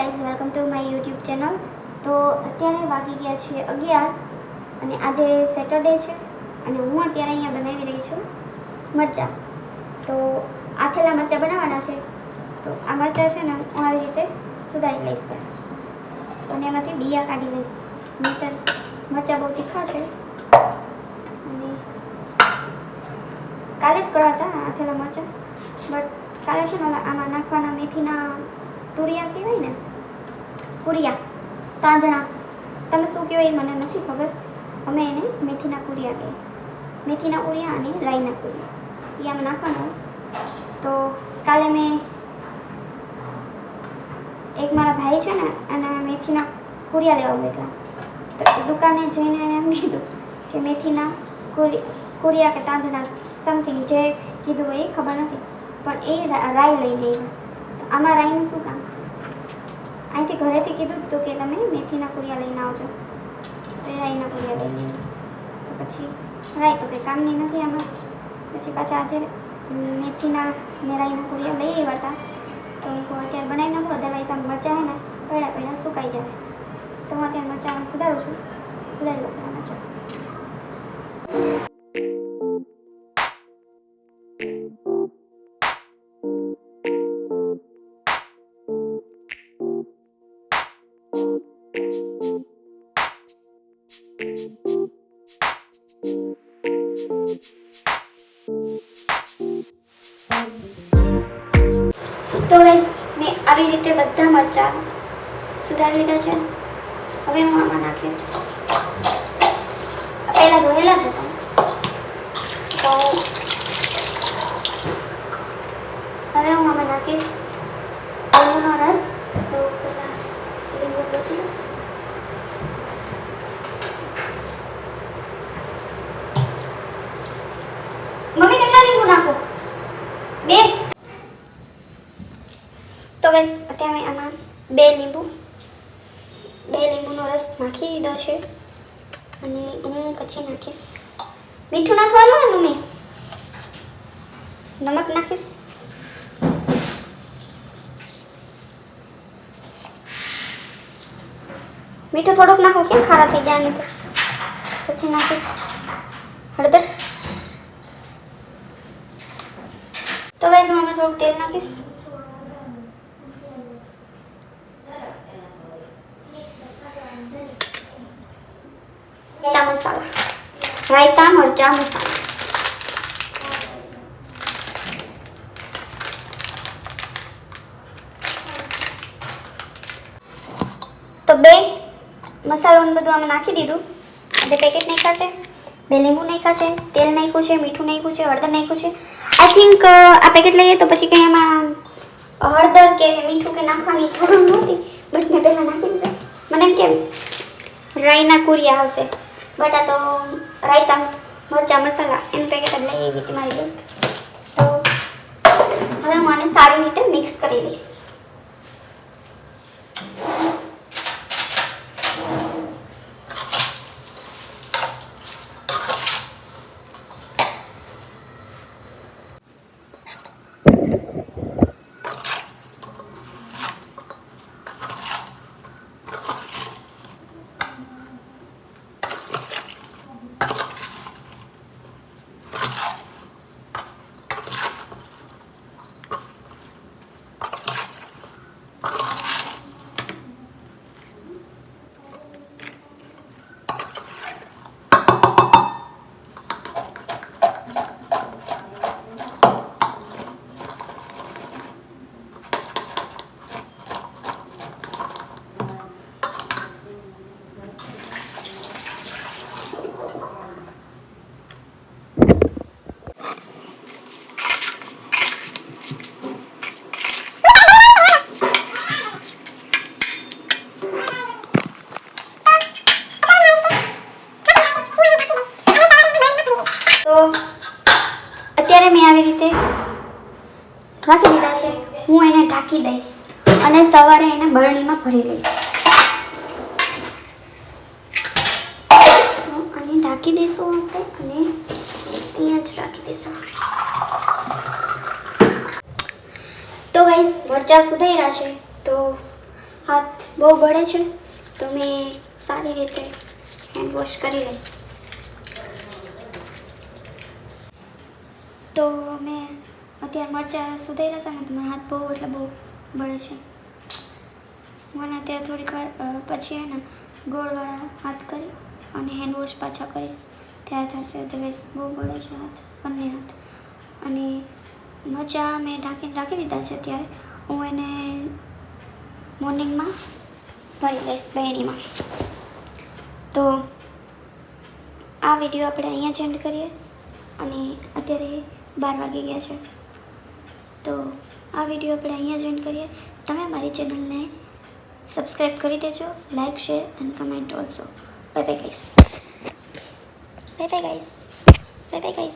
Guys welcome to my YouTube channel તો અત્યારે વાગી ગયા છે અગિયાર અને આજે સેટરડે છે અને હું અત્યારે અહીંયા બનાવી રહી છું મરચાં. તો આથેલા મરચાં બનાવવાના છે. તો આ મરચાં છે ને હું આવી રીતે સુધારી લઈશ પહેલાં. અને એમાંથી બિયા કાઢી લઈશ. નહીંતર મરચાં બહુ તીખા છે. અને કાલે જ કરાતા આથેલા મરચાં. બટ કાલે છે ને આમાં નાખવાના મેથીના તુરિયા કહેવાય ને કુરિયા. તાંજણા તમે શું કહો એ મને નથી ખબર. અમે એને મેથીના કુરિયા કહીએ. મેથીના કુરિયા અને રાઈના કુરિયા. એ આમાં નાખવાનું તો કાલે મેં એક મારા ભાઈ છે ને અને મેથીના કુરિયા લેવા બેઠા તો દુકાને જઈને એને એમ કીધું કે મેથીના કુરી, કુરિયા કે તાંજણા સમથિંગ જે કીધું હોય એ ખબર નથી. પણ એ રાઈ લઈને આવ્યા આમાં રાઈનું શું કામ? અહીંથી ઘરેથી કીધું હતું કે તમે મેથીના કુરિયા લઈને આવજો. તો એ રાઈના કુરિયા લઈને તો પછી રાઈ તો કંઈ કામની નથી આમાં. પછી પાછા આજે મેથીના ને રાઈના કુરિયા લઈ આવ્યા હતા. તો હું અત્યારે બનાવી નાખું અદરવાઇઝ આમ મરચાં હે ને પહેલાં પહેલાં સુકાઈ જાય તો હું અત્યારે મરચાં સુધારું છું. સુધારી લઉં મરચાં. તો ગાઈસ મેં આવી રીતે બધા મરચાં સુધારી લીધા છે. હવે હું આમાં નાખીશ પહેલાં ધોયેલા જ હતા તો હવે હું આમાં નાખીશ લીંબુનો રસ તો પહેલાં લીંબુ ગોતી લઉં. મમ્મી કેટલા લીંબુ નાખો બે તો અત્યારે આમાં બે લીંબુ, બે લીંબુનો રસ નાખી દીધો છે. અને હું પછી નાખીશ. મીઠું નાખવાનું ને મમ્મી? નમક નાખીશ? મીઠું થોડુંક નાખો, કેમ ખારા થઈ જાય નહીં પછી નાખીશ. હળદર. તો ગાઈઝ મમ્મી થોડુંક તેલ નાખીશ રાયતા મસાલા રાયતા મરચા મસાલા તો બે મસાલોને બધું અમે નાખી દીધું. બે પેકેટ નાખ્યા છે. બે લીંબુ નાખ્યા છે, તેલ નાખ્યું છે, મીઠું નાખ્યું છે, હળદર નાખ્યું છે. આઈ થિંક આ પેકેટ લઈએ તો પછી કંઈ એમાં હળદર કે મીઠું કે નાખવાની જરૂર નહોતી બટ મેં પહેલાં નાખી દીધું. મને એમ કેમ? રાઈના કુરિયા હશે. બટ આ તો રાયતા, મરચા, મસાલા એનું પેકેટ જ લઈ આવી હતી મારી બેન. તો હવે હું આને સારી રીતે મિક્સ કરી લઈશ તો મેં આવી રીતે રાખી દીધા છે. હું એને ઢાંકી દઈશ અને સવારે એને બરણીમાં ભરી લઈશ તો આને ઢાંકી દઈશું આપણે અને ત્યાં જ રાખી દઈશું. તો ગાઈસ મરચાં સુધાર્યા છે. તો હાથ બહુ બળે છે. તો મેં સારી રીતે હેન્ડ વોશ કરી લઈશ. તો મેં અત્યારે મરચાં સુધાર્યા હતા ને તો મારા હાથ બહુ, એટલે બહુ બળે છે. મને અત્યારે થોડીક વાર પછી હે ને ગોળવાળા હાથ કરી અને હેન્ડ વોશ પાછા કરીશ. ત્યારે થશે અધરવાઇઝ બહુ બળે છે હાથ, બંને હાથ. અને મરચાં મેં ઢાંકીને રાખી દીધા છે અત્યારે. હું એને મોર્નિંગમાં ભરી લઈશ બહેણીમાં. તો આ વીડિયો આપણે અહીંયા જ એન્ડ કરીએ. અને અત્યારે બાર વાગી ગયા છે. તો આ વીડિયો આપણે અહીંયા જોઈન કરીએ. તમે મારી ચેનલને સબસ્ક્રાઈબ કરી દેજો લાઇક શેર અને comment also bye bye guys bye bye guys bye bye guys